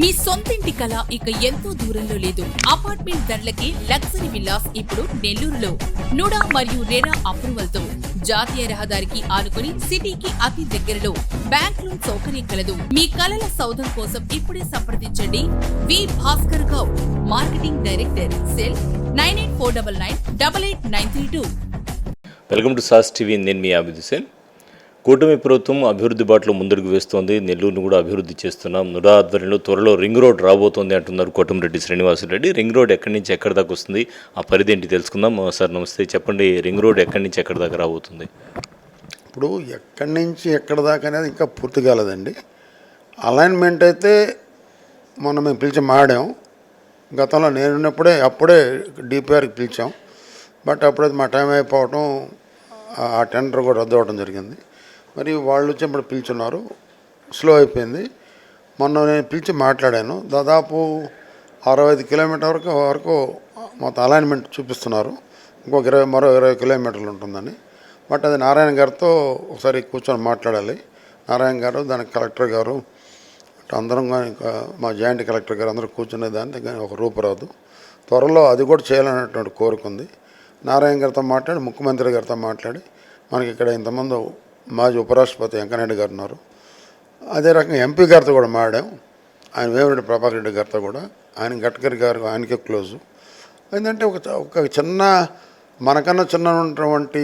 మీ సొంతింటి కళ ఇక ఎంతో దూరంలో లేదు. అపార్ట్మెంట్ ధరలకి లగ్జరీ విల్లాస్ ఇప్పుడు నెల్లూరులో. నుడా మరియు రెరా అప్రూవల్తో జాతీయ రహదారికి ఆనుకుని సిటీకి అతి దగ్గరలో బ్యాంక్ లోన్ సౌకర్యం కలదు. మీ కళల సౌధం కోసం ఇప్పుడే సంప్రదించండి. V Bhaskar Goud marketing director cell nine eight four double nine double eight nine three two. Welcome to Saas TV నేను మీ ఆబిద్ హుసేన్ కూటమి ప్రభుత్వం అభివృద్ధి బాటలో ముందుకు వేస్తోంది. నెల్లూరును కూడా అభివృద్ధి చేస్తున్నాం. నుడా ఆధ్వర్యంలో త్వరలో రింగ్ రోడ్ రాబోతోంది అంటున్నారు కోటమిరెడ్డి శ్రీనివాసరెడ్డి రింగ్ రోడ్ ఎక్కడి నుంచి ఎక్కడి దాకా వస్తుంది? ఆ పరిధి ఏంటి తెలుసుకుందాం. సార్ నమస్తే. చెప్పండి రింగ్ రోడ్ ఎక్కడి నుంచి ఎక్కడి దాకా రాబోతుంది? ఇప్పుడు ఎక్కడి నుంచి ఎక్కడి దాకా అనేది ఇంకా పూర్తి కాలేదండి. అలైన్మెంట్ అయితే మొన్న మేము పిలిచి మాడాం. గతంలో నేను ఉన్నప్పుడే అప్పుడే డిపిఆర్కి పిలిచాం. బట్ అప్పుడైతే మా టైం అయిపోవటం ఆ- ఆ టెండర్ కూడా రద్దు అవ్వడం జరిగింది. మరి వాళ్ళు వచ్చి ఇప్పుడు పిలుచున్నారు. స్లో అయిపోయింది. మొన్న నేను పిలిచి మాట్లాడాను. దాదాపు అరవై ఐదు కిలోమీటర్ వరకు వరకు మొత్తం అలైన్మెంట్ చూపిస్తున్నారు. ఇంకొక ఇరవై మరో ఇరవై కిలోమీటర్లు ఉంటుందని. బట్ అది నారాయణ గారితో ఒకసారి కూర్చొని మాట్లాడాలి. నారాయణ గారు దానికి కలెక్టర్ గారు అందరం కానీ ఇంకా మా జాయింట్ కలెక్టర్ గారు అందరూ కూర్చునే దానికి కానీ ఒక రూపు రాదు. త్వరలో అది కూడా చేయాలనేటువంటి కోరుకుంది నారాయణ గారితో మాట్లాడి ముఖ్యమంత్రి గారితో మాట్లాడి మనకి ఇక్కడ ఇంతమంది మాజీ ఉపరాష్ట్రపతి వెంకయ్యనాయుడు గారు ఉన్నారు. అదే రకంగా ఎంపీ గారితో కూడా మాడాం ఆయన వేమిరెడ్డి ప్రభాకర్ రెడ్డి గారితో కూడా. ఆయన గడ్కరీ గారు ఆయనకే క్లోజు. ఏంటంటే ఒక ఒక చిన్న మనకన్నా చిన్న ఉన్నటువంటి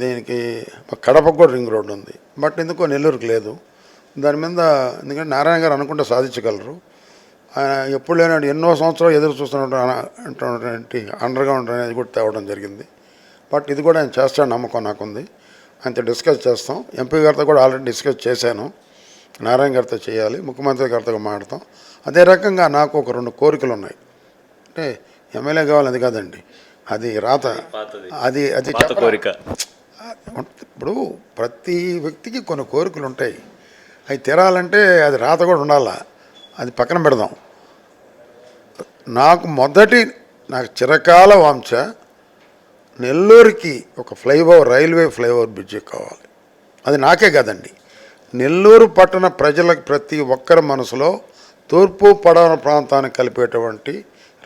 దీనికి కడపకు కూడా రింగ్ రోడ్డు ఉంది. బట్ ఎందుకో నెల్లూరుకి లేదు. దాని మీద ఎందుకంటే నారాయణ గారు అనుకుంటే సాధించగలరు. ఆయన ఎప్పుడు లేనాడు ఎన్నో సంవత్సరాలు ఎదురు చూస్తున్నటువంటి అండర్ గ్రౌండ్ అనేది కూడా తేవడం జరిగింది. బట్ ఇది కూడా ఆయన చేస్తాడు నమ్మకం నాకుంది. ఆయనతో డిస్కస్ చేస్తాం. ఎంపీ గారితో కూడా ఆల్రెడీ డిస్కస్ చేశాను. నారాయణ గారితో చేయాలి. ముఖ్యమంత్రి గారితో మాట్లాడతాం. అదే రకంగా నాకు ఒక రెండు కోరికలు ఉన్నాయి. అంటే ఎమ్మెల్యే కావాలి అది కాదండి. అది రాత. అది అది? కోరిక. ఇప్పుడు ప్రతి వ్యక్తికి కొన్ని కోరికలు ఉంటాయి. అవి తీరాలంటే అది రాత కూడా ఉండాలా? అది పక్కన పెడదాం. నాకు మొదటి నాకు చిరకాల వాంఛ. నెల్లూరుకి ఒక ఫ్లైఓవర్ రైల్వే ఫ్లైఓవర్ బ్రిడ్జ్ కావాలి. అది నాకే కాదండి. నెల్లూరు పట్టణ ప్రజలకు ప్రతి ఒక్కరి మనసులో తూర్పు పడమర ప్రాంతాన్ని కలిపేటువంటి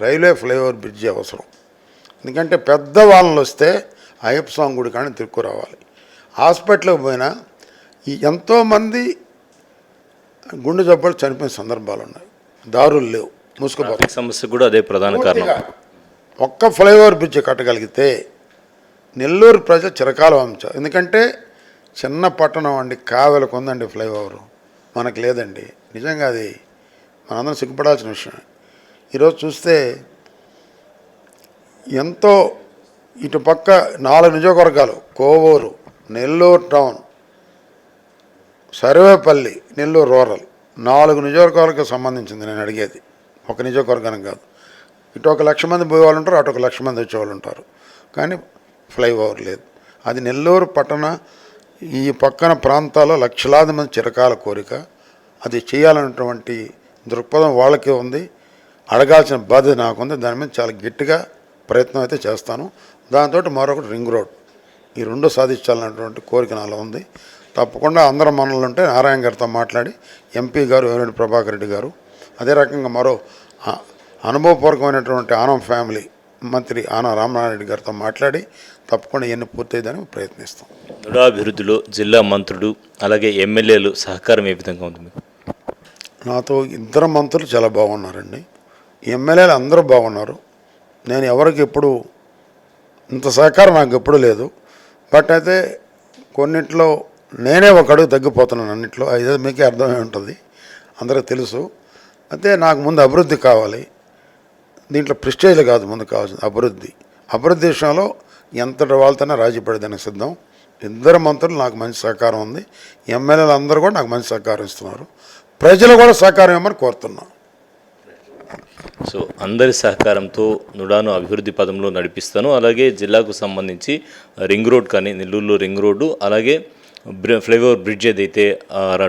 రైల్వే ఫ్లైఓవర్ బ్రిడ్జి అవసరం. ఎందుకంటే పెద్ద వాళ్ళని వస్తే అయ్యప్ప స్వామి గుడి కానీ తిరుక్కు రావాలి హాస్పిటల్కి పోయినా ఎంతోమంది గుండె జబ్బులు చనిపోయిన సందర్భాలు ఉన్నాయి. దారులు లేవు. మూసుకుపోతాయి సమస్య కూడా అదే ప్రధాన కారణం. ఒక్క ఫ్లైఓవర్ బ్రిడ్జ్ కట్టగలిగితే నెల్లూరు ప్రజలు చిరకాల వంశం ఎందుకంటే చిన్న పట్టణం అండి కావలకు ఉందండి ఫ్లైఓవర్. మనకు లేదండి. నిజంగా అది మనందరం సిగ్గుపడాల్సిన విషయం ఈరోజు చూస్తే ఎంతో ఇటు పక్క నాలుగు నియోజకవర్గాలు కోవూరు నెల్లూరు టౌన్ సర్వేపల్లి నెల్లూరు రూరల్ నాలుగు నియోజకవర్గాలకు సంబంధించింది నేను అడిగేది. ఒక నియోజకవర్గానికి కాదు. ఇటు ఒక లక్ష మంది పోయేవాళ్ళు ఉంటారు అటు ఒక లక్ష మంది వచ్చేవాళ్ళు ఉంటారు. కానీ ఫ్లైఓవర్ లేదు. అది నెల్లూరు పట్టణ ఈ పక్కన ప్రాంతాల్లో లక్షలాది మంది చిరకాల కోరిక. అది చేయాలన్నటువంటి దృక్పథం వాళ్ళకే ఉంది. అడగాల్సిన బాధ్యత నాకుంది. దాని మీద చాలా గట్టిగా ప్రయత్నం అయితే చేస్తాను. దాంతో మరొకటి రింగ్ రోడ్. ఈ రెండు సాధించాలన్నటువంటి కోరిక నాలో ఉంది. తప్పకుండా అందరు మనలు ఉంటే నారాయణ గారితో మాట్లాడి ఎంపీ గారు వేమిరెడ్డి ప్రభాకర్ రెడ్డి గారు. అదే రకంగా మరో అనుభవపూర్వకమైనటువంటి ఆనం ఫ్యామిలీ మంత్రి ఆన రామనారాయణ గారితో మాట్లాడి తప్పకుండా ఎన్ని పూర్తయిదని ప్రయత్నిస్తాం. నుడా అభివృద్ధిలో జిల్లా మంత్రులు అలాగే ఎమ్మెల్యేలు సహకారం ఏ విధంగా ఉంది నాతో ఇద్దరు మంత్రులు చాలా బాగున్నారండి. ఎమ్మెల్యేలు అందరూ బాగున్నారు. నేను ఎవరికి ఎప్పుడు ఇంత సహకారం నాకు ఎప్పుడు లేదు. బట్ అయితే కొన్నిట్లో నేనే ఒక అడుగు తగ్గిపోతున్నాను అన్నిట్లో. అది మీకే అర్థమై ఉంటుంది. అందరికీ తెలుసు. అయితే నాకు ముందు అభివృద్ధి కావాలి. దీంట్లో ప్రిస్టేజ్ కాదు ముందు కావాల్సింది అభివృద్ధి. అభివృద్ధి విషయంలో ఎంతటి వాళ్ళతోనే రాజీ పడేదానికి సిద్ధం. ఇద్దరు మంత్రులు నాకు మంచి సహకారం ఉంది. ఎమ్మెల్యేలు అందరూ కూడా నాకు మంచి సహకారం ఇస్తున్నారు. ప్రజలు కూడా సహకారం ఇవ్వమని కోరుతున్నాను సో అందరి సహకారంతో నుడాను అభివృద్ధి పదంలో నడిపిస్తాను. అలాగే జిల్లాకు సంబంధించి రింగ్ రోడ్ కానీ నెల్లూరులో రింగ్ రోడ్డు అలాగే ఫ్లైఓవర్ బ్రిడ్జ్ ఏదైతే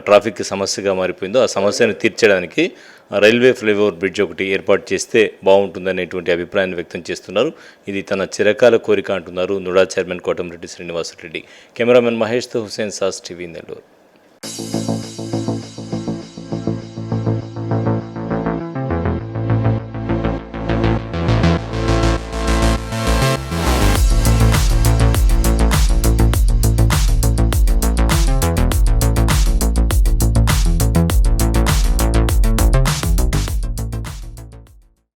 ట్రాఫిక్ సమస్యగా మారిపోయిందో ఆ సమస్యను తీర్చడానికి రైల్వే ఫ్లైఓవర్ బ్రిడ్జ్ ఒకటి ఏర్పాటు చేస్తే బాగుంటుందనేటువంటి అభిప్రాయాన్ని వ్యక్తం చేస్తున్నారు. ఇది తన చిరకాల కోరిక అంటున్నారు NUDA chairman Kotamreddy Srinivasa Reddy. Cameraman మహేష్తో Hussain sauce TV Nellore.